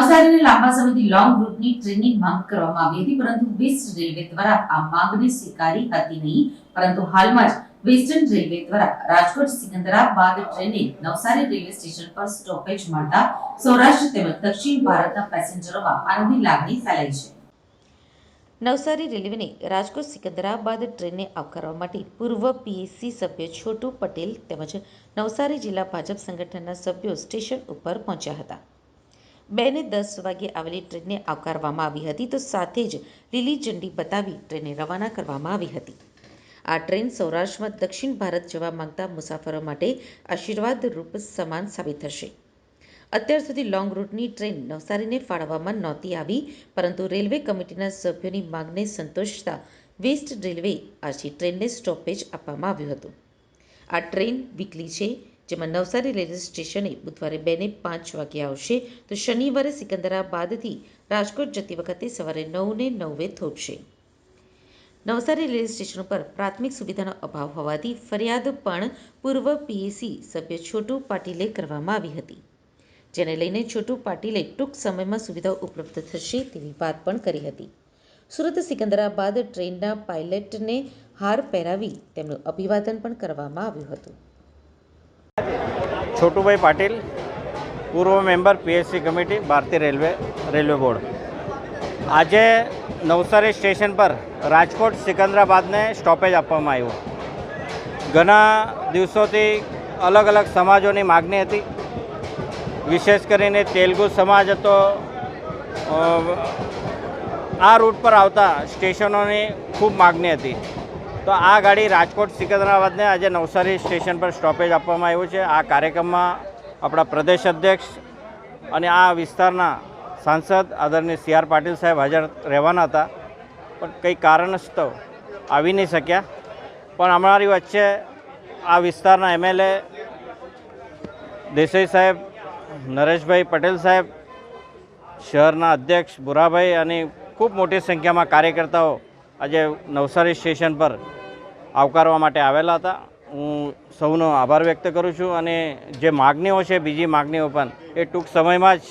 નવસારીને લાંબા સમયથી લોંગ રૂટની ટ્રેનની માંગ કરવામાં આવી હતી, પરંતુ વેસ્ટ રેલવે દ્વારા આ માંગને સ્વીકારી હતી નહીં. પરંતુ હાલમાં જ વેસ્ટર્ન રેલવે દ્વારા રાજકોટ સિકંદરાબાદ ટ્રેને નવસારી રેલવે સ્ટેશન પર સ્ટોપેજ મળતા સૌરાષ્ટ્ર તેમજ દક્ષિણ ભારતના પેસેન્જરોમાં આનંદની લાગણી ફેલાઈ છે. નવસારી રેલવેને રાજકોટ સિકંદરાબાદ ટ્રેનને આવકારવા માટે પૂર્વ પીએસસી સભ્ય છોટુ પટેલ તેમજ નવસારી જિલ્લા ભાજપ સંગઠનના સભ્યો સ્ટેશન ઉપર પહોંચ્યા હતા. બે ને દસ વાગે આવેલી ટ્રેનને આવકારવામાં આવી હતી તો સાથે જ લીલી ઝંડી બતાવી ટ્રેનને રવાના કરવામાં આવી હતી. આ ટ્રેન સૌરાષ્ટ્રમાં દક્ષિણ ભારત જવા માંગતા મુસાફરો માટે આશીર્વાદ રૂપ સમાન સાબિત થશે. અત્યાર સુધી લોંગ રૂટની ટ્રેન નવસારીને ફાળવવામાં નહોતી આવી, પરંતુ રેલવે કમિટીના સભ્યોની માંગને સંતોષતા વેસ્ટ રેલવે આજથી ટ્રેનને સ્ટોપેજ આપવામાં આવ્યું હતું. આ ટ્રેન વીકલી છે જેમાં નવસારી રેલવે સ્ટેશને બુધવારે બે ને પાંચ વાગે આવશે તો શનિવારે સિકંદરાબાદથી રાજકોટ જતી વખતે સવારે નવ ને નવે થોભશે. નવસારી રેલવે સ્ટેશન પર પ્રાથમિક સુવિધાનો અભાવ હોવાથી ફરિયાદ પણ પૂર્વ પીએસી સભ્ય છોટુ પાટીલે કરવામાં આવી હતી. જેને લઈને છોટુ પાટીલે ટૂંક સમયમાં સુવિધાઓ ઉપલબ્ધ થશે તેવી વાત પણ કરી હતી. સુરત સિકંદરાબાદ ટ્રેનના પાયલટને હાર પહેરાવી તેમનું અભિવાદન પણ કરવામાં આવ્યું હતું. છોટુભાઈ પાટીલ, પૂર્વ મેમ્બર પીએસસી કમિટી, ભારતીય રેલવે રેલવે બોર્ડ. આજે નવસારી સ્ટેશન પર રાજકોટ સિકંદરાબાદને સ્ટોપેજ આપવામાં આવ્યું. ઘણા દિવસોથી અલગ અલગ સમાજોની માગણી હતી. વિશેષ કરીને તેલુગુ સમાજ હતો આ રૂટ પર આવતા સ્ટેશનોની ખૂબ માગણી હતી. તો આ ગાડી રાજકોટ સિકંદરાબાદને આજે નવસારી સ્ટેશન પર સ્ટોપેજ આપવામાં આવ્યું છે. આ કાર્યક્રમમાં આપણા પ્રદેશ અધ્યક્ષ અને આ વિસ્તારના સાંસદ આદરણીય સી આર પાટીલ સાહેબ હાજર રહેવાના હતા. પણ કંઈ કારણસ્તવ આવી નહીં શક્યા. પણ અમારી વચ્ચે આ વિસ્તારના એમએલએ દેસાઈ સાહેબ, નરેશભાઈ પટેલ સાહેબ, શહેરના અધ્યક્ષ ભુરાભાઈ અને ખૂબ મોટી સંખ્યામાં કાર્યકર્તાઓ આજે નવસારી સ્ટેશન પર આવકારવા માટે આવેલા હતા. હું સૌનો આભાર વ્યક્ત કરું છું અને જે માગણીઓ છે બીજી માગણીઓ પણ એ ટૂંક સમયમાં જ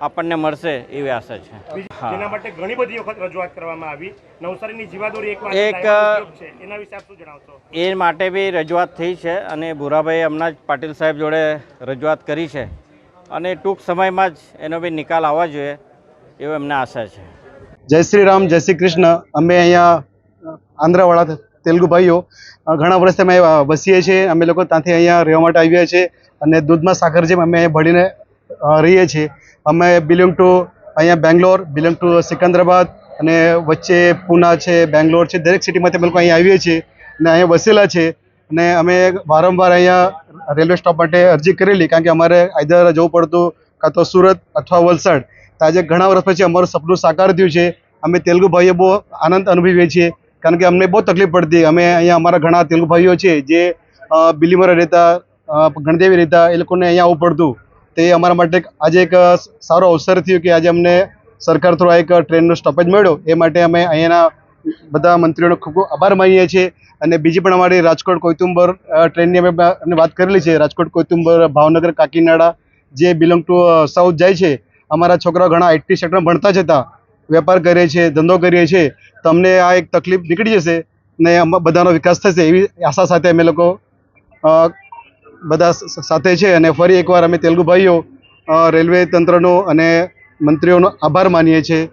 આપણને મળશે એવી આશા છે. હા. માટે ઘણી બધી વખત રજૂઆત કરવામાં આવી. નવસારીની જીવાદોરી એક વાર એક, છે. એના વિશે આપ શું જણાવશો? એ માટે બી રજૂઆત થઈ છે અને ભૂરાભાઈ હમણાં જ પાટીલ સાહેબ જોડે રજૂઆત કરી છે. અને ટૂંક સમયમાં જ એનો બી નિકાલ આવવા જોઈએ એવો એમને આશા છે. જય શ્રી રામ, જય શ્રી કૃષ્ણ. અમે અહીંયા આંધ્રાવાળા તેલુગુ ભાઈઓ ઘણા વર્ષથી અમે વસીએ છીએ. અમે લોકો ત્યાંથી અહીંયા રહેવા માટે આવ્યા છીએ અને દૂધમાં સાકર જેમ અમે ભળીને રહીએ છીએ. અમે બિલોંગ ટુ અહીંયા બેંગ્લોર બિલોંગ ટુ સિકંદરાબાદ અને વચ્ચે પૂના છે, બેંગ્લોર છે, દરેક સિટીમાંથી અમે લોકો અહીંયા આવીએ છીએ અને અહીંયા વસેલા છે. અને અમે વારંવાર અહીંયા રેલવે સ્ટોપ માટે અરજી કરેલી કારણ કે અમારે આઈધર જવું પડતું કાં તો સુરત અથવા વલસાડ. આજે ઘણા વર્ષ પછી અમારું સપનું સાકાર થયું છે. અમે તેલુગુ ભાઈઓ બહુ આનંદ અનુભવીએ છીએ. કારણ કે અમને બહુ તકલીફ પડતી. અમે અહીંયા અમારા ઘણા તેલુગુ ભાઈઓ છે જે બિલીમરા રહેતા ગણદેવી રહેતા, એ લોકોને અહીંયા આવવું પડતું. તે અમારા માટે આજે એક સારો અવસર થયો કે આજે અમને સરકાર થ્રુ એક ટ્રેનનો સ્ટોપેજ મળ્યો. એ માટે અમે અહીંયાના બધા મંત્રીઓનો ખૂબ આભાર માનીએ છીએ. અને બીજી પણ અમારી રાજકોટ કોઈતુંબર ટ્રેનની અમે વાત કરેલી છે. રાજકોટ કોઈતુંબર, ભાવનગર, કાકીનાડા જે બિલોંગ ટુ સાઉથ જાય છે. અમારા છોકરાઓ ઘણા આઈટી સેક્ટરમાં ભણતા જ હતા. વેપાર કરીએ છીએ, ધંધો કરીએ છીએ, તમને આ એક તકલીફ નીકળી જશે ને બધાનો વિકાસ થશે એવી આશા સાથે અમે લોકો બધા સાથે છે અને ફરી એકવાર અમે તેલુગુ ભાઈઓ રેલવે તંત્રનો અને મંત્રીઓનો આભાર માનીએ છીએ.